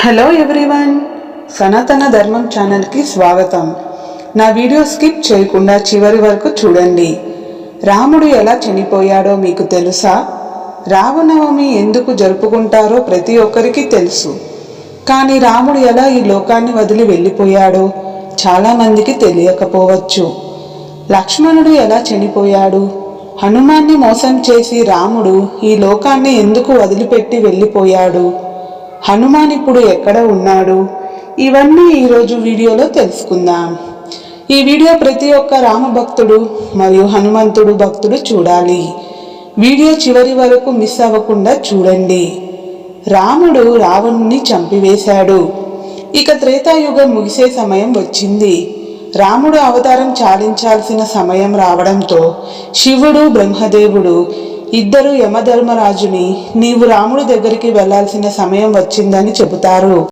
Hello everyone సనాతన ధర్మం ఛానల్కి స్వాగతం. నా వీడియో స్కిప్ చేయకుండా చివరి వరకు చూడండి. రాముడు ఎలా చనిపోయాడో మీకు తెలుసా? రావణవమి ఎందుకు జరుపుకుంటారో ప్రతి ఒక్కరికి తెలుసు. కానీ రాముడు ఎలా ఈ లోకాన్ని వదిలి వెళ్ళిపోయాడో చాలామందికి తెలియకపోవచ్చు. లక్ష్మణుడు ఎలా చనిపోయాడు? హనుమాన్ని మోసం చేసి రాముడు ఈ లోకాన్ని ఎందుకు వదిలిపెట్టి వెళ్ళిపోయాడు? హనుమాన్ ఇప్పుడు ఎక్కడ ఉన్నాడు? ఇవన్నీ ఈరోజు వీడియోలో తెలుసుకుందాం. ఈ వీడియో ప్రతి ఒక్క రామ భక్తుడు మరియు హనుమంతుడు భక్తుడు చూడాలి. వీడియో చివరి వరకు మిస్ అవ్వకుండా చూడండి. రాముడు రావణుని చంపివేశాడు. ఇక త్రేతాయుగం ముగిసే సమయం వచ్చింది. రాముడు అవతారం చాలించాల్సిన సమయం రావడంతో శివుడు బ్రహ్మదేవుడు ఇద్దరు యమధర్మరాజుని నీవు రాముడి దగ్గరికి వెళ్ళాల్సిన సమయం వచ్చిందని చెబుతారు.